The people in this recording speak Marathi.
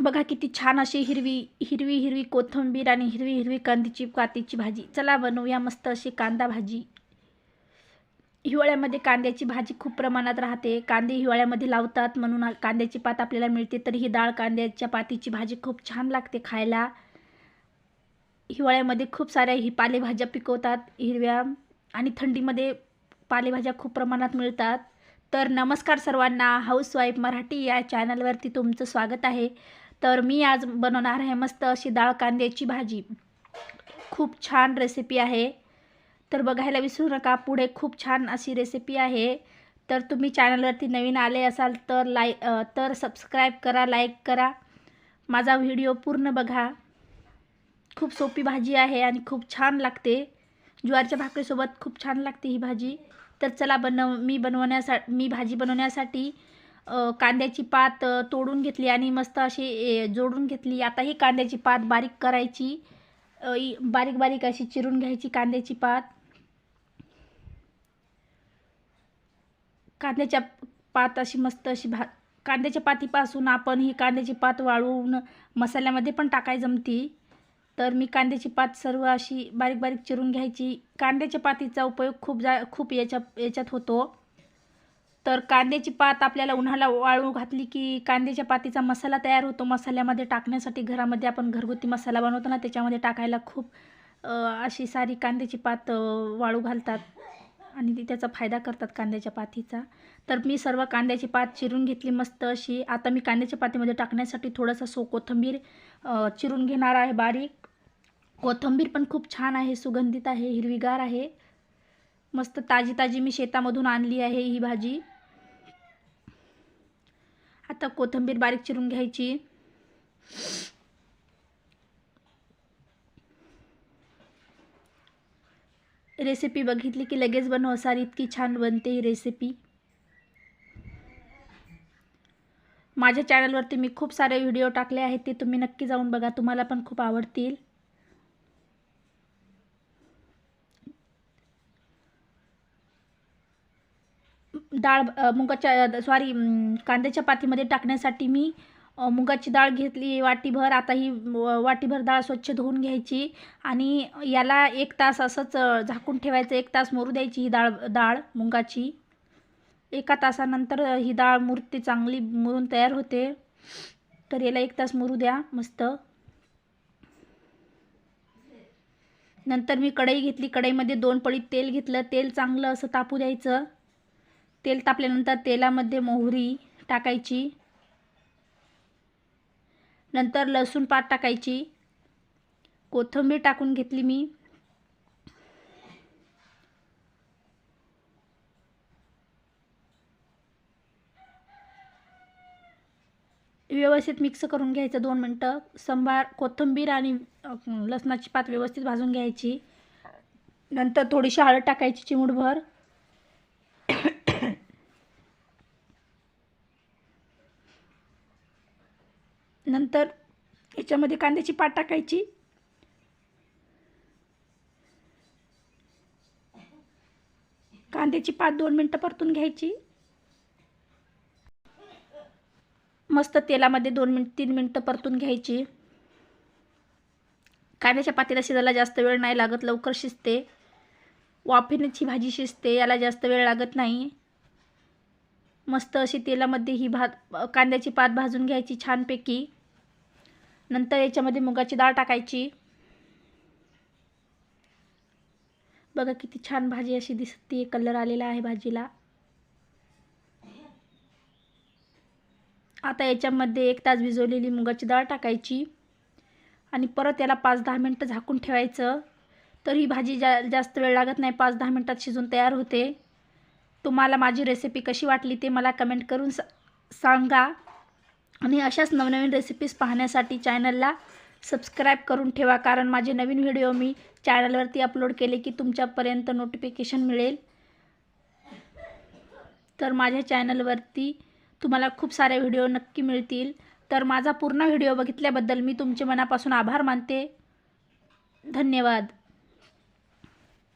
बघा किती छान अशी हिरवी हिरवी हिरवी कोथिंबीर आणि हिरवी हिरवी कांद्याची कातीची भाजी. चला बनवूया मस्त अशी कांदा भाजी. हिवाळ्यामध्ये कांद्याची भाजी खूप प्रमाणात राहते. कांदे हिवाळ्यामध्ये लावतात म्हणून कांद्याची पात आपल्याला मिळते तर ही डाळ कांद्याच्या पातीची भाजी खूप छान लागते खायला. हिवाळ्यामध्ये खूप साऱ्या ही पालेभाज्या पिकवतात हिरव्या आणि थंडीमध्ये पालेभाज्या खूप प्रमाणात मिळतात. तर नमस्कार सर्वांना हाऊसवाईफ मराठी या चॅनलवरती तुमचं स्वागत आहे. तर मी आज बनवणार आहे मस्त अशी डाळ कांद्याची भाजी. खूप छान रेसिपी आहे. तर बघायला विसरू नका पुढे खूप छान अशी रेसिपी आहे. तर तुम्ही चॅनलवरती नवीन आले असाल तर लाय तर सबस्क्राईब करा लाईक करा. माझा व्हिडिओ पूर्ण बघा. खूप सोपी भाजी आहे आणि खूप छान लागते. ज्वारीच्या भाकरीसोबत खूप छान लागते ही भाजी. तर चला बनव मी बनवण्यासा मी भाजी बनवण्यासाठी कांद्याची पात तोडून घेतली आणि मस्त अशी ए, जोडून घेतली. आता ही कांद्याची पात बारीक करायची. बारीक बारीक अशी चिरून घ्यायची कांद्याची पात. कांद्याच्या पात अशी मस्त अशी भा कांद्याच्या पातीपासून आपण ही कांद्याची पात वाळवून मसाल्यामध्ये पण टाकाय जमती. तर मी कांद्याची पात सर्व अशी बारीक बारीक चिरून घ्यायची. कांद्याच्या पातीचा उपयोग खूप जा खूप याच्या याच्यात होतो. तर कांद्याची पात आपल्याला उन्हाला वाळू घातली की कांद्याच्या पातीचा मसाला तयार होतो. मसाल्यामध्ये टाकण्यासाठी घरामध्ये आपण घरगुती मसाला बनवतो ना त्याच्यामध्ये टाकायला खूप अशी सारी कांद्याची पात वाळू घालतात. आणि ती त्याचा फायदा करतात कांद्याच्या पातीचा. तर मी सर्व कांद्याची पात चिरून घेतली मस्त अशी. आता मी कांद्याच्या पातीमध्ये टाकण्यासाठी थोडंसं सो कोथंबीर चिरून घेणार आहे बारीक. कोथंबीर पण खूप छान आहे सुगंधित आहे हिरवीगार आहे. मस्त ताजी ताजी मी शेतामधून आणली आहे ही भाजी. आता कोथिंबीर बारीक चिरून घ्यायची. रेसिपी बघितली की लगेच बनव सारी इतकी छान बनते ही रेसिपी. माझ्या चॅनलवरती मी खूप सारे व्हिडिओ टाकले आहेत ते तुम्ही नक्की जाऊन बघा तुम्हाला पण खूप आवडतील. डाळ मुगाच्या सॉरी कांद्याच्या पातीमध्ये टाकण्यासाठी मी मुगाची डाळ घेतली वाटीभर. आता ही वाटीभर डाळ स्वच्छ धुवून घ्यायची आणि याला एक तास असंच झाकून ठेवायचं. एक तास मुरू द्यायची ही डाळ डाळ मुगाची. एका तासानंतर ही डाळ मुरते चांगली मुरून तयार होते. तर याला एक तास मुरू द्या मस्त. नंतर मी कढई घेतली. कढईमध्ये दोन पळी तेल घेतलं. तेल चांगलं असं तापू द्यायचं. तेल तापल्यानंतर तेलामध्ये मोहरी टाकायची. नंतर लसूण पात टाकायची. कोथिंबीर टाकून घेतली मी. व्यवस्थित मिक्स करून घ्यायचं दोन मिनटं. संभार कोथिंबीर आणि लसणाची पात व्यवस्थित भाजून घ्यायची. नंतर थोडीशी हळद टाकायची चिमूटभर. नंतर याच्यामध्ये कांद्याची पात टाकायची. कांद्याची पात दोन मिनटं परतून घ्यायची. मस्त तेलामध्ये दोन मिनट तीन मिनटं परतून घ्यायची. कांद्याच्या पातीला शिजायला जास्त वेळ नाही लागत लवकर शिजते. वाफिनची भाजी शिजते याला जास्त वेळ लागत नाही. मस्त अशी तेलामध्ये ही भात कांद्याची पात भाजून घ्यायची छानपैकी. नंतर याच्यामध्ये मुगाची डाळ टाकायची. बघा किती छान भाजी अशी दिसते. कलर आलेला आहे भाजीला. आता याच्यामध्ये एक तास भिजवलेली मुगाची डाळ टाकायची. आणि परत याला पाच दहा मिनटं झाकून ठेवायचं. तर ही भाजी जा जास्त वेळ लागत नाही. पाच दहा मिनटात शिजून तयार होते. तुम्हाला माझी रेसिपी कशी वाटली ते मला कमेंट करून सा सांगा. आणि अशाच नवनवीन रेसिपीज पाहण्यासाठी चॅनलला सबस्क्राईब करून ठेवा. कारण माझे नवीन व्हिडिओ मी चॅनलवरती अपलोड केले की तुमच्यापर्यंत नोटिफिकेशन मिळेल. तर माझ्या चॅनलवरती तुम्हाला खूप सारे व्हिडिओ नक्की मिळतील. तर माझा पूर्ण व्हिडिओ बघितल्याबद्दल मी तुमचे मनापासून आभार मानते. धन्यवाद.